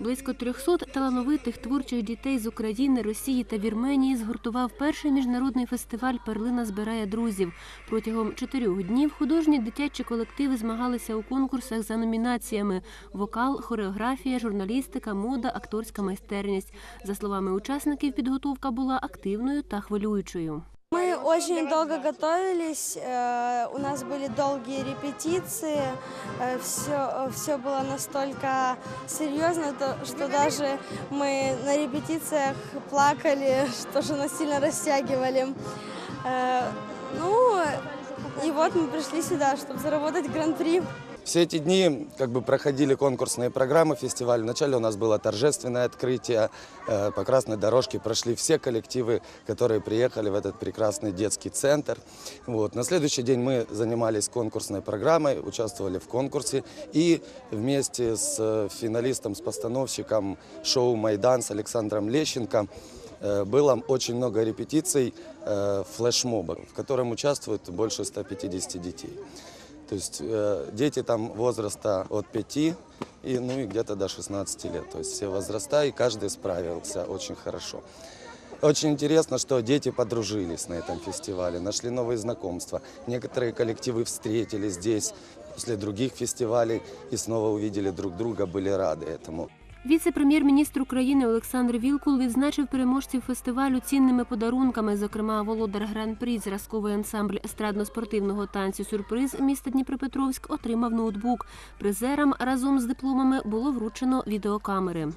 Близько 300 талановитих творчих дітей з України, Росії та Вірменії згуртував перший міжнародний фестиваль Перлина збирає друзів. Протягом чотирьох днів художні дитячі колективи змагалися у конкурсах за номінаціями: вокал, хореографія, журналістика, мода, акторська майстерність. За словами учасників, підготовка була активною та хвилюючою. Очень долго готовились, э, у нас были долгие репетиции, все, все было настолько серьезно, то- что даже мы на репетициях плакали, что же нас сильно растягивали. Э, Ну, и вот мы пришли сюда, чтобы заработать гран-при. Все эти дни как бы проходили конкурсные программы фестиваля. Вначале у нас было торжественное открытие. Э, По красной дорожке прошли все коллективы, которые приехали в этот прекрасный детский центр. Вот. На следующий день мы занимались конкурсной программой, участвовали в конкурсе. И вместе с э, финалистом, с постановщиком шоу «Майдан» с Александром Лещенко э, было очень много репетиций флешмоба, в котором участвует больше 150 детей. То есть э, дети там возраста от 5 и, ну, и где-то до 16 лет. То есть все возраста, и каждый справился очень хорошо. Очень интересно, что дети подружились на этом фестивале, нашли новые знакомства. Некоторые коллективы встретились здесь после других фестивалей и снова увидели друг друга, были рады этому. Віце-прем'єр-міністр України Олександр Вілкул відзначив переможців фестивалю цінними подарунками, зокрема володар гран-прі зразковий ансамбль естрадно-спортивного танцю Сюрприз міста Дніпропетровськ отримав ноутбук. Призерам разом з дипломами було вручено відеокамери.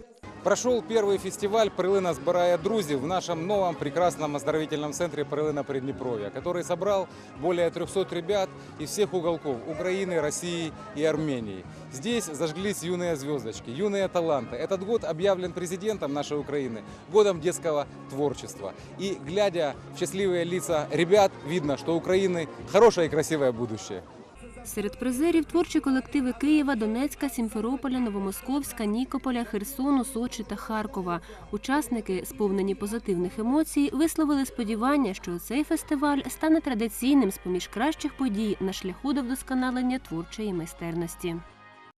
Прошел первый фестиваль «Прилина збирає друзів» в нашем новом прекрасном оздоровительном центре «Прилина Приднепровья», который собрал более 300 ребят из всех уголков Украины, России и Армении. Здесь зажглись юные звездочки, юные таланты. Этот год объявлен президентом нашей Украины годом детского творчества. И глядя в счастливые лица ребят, видно, что у Украины хорошее и красивое будущее. Серед призерів творчі колективи Києва, Донецька, Сімферополя, Новомосковська, Нікополя, Херсону, Сочі та Харкова. Учасники, сповнені позитивних емоцій, висловили сподівання, що цей фестиваль стане традиційним з поміж кращих подій на шляху до вдосконалення творчої майстерності.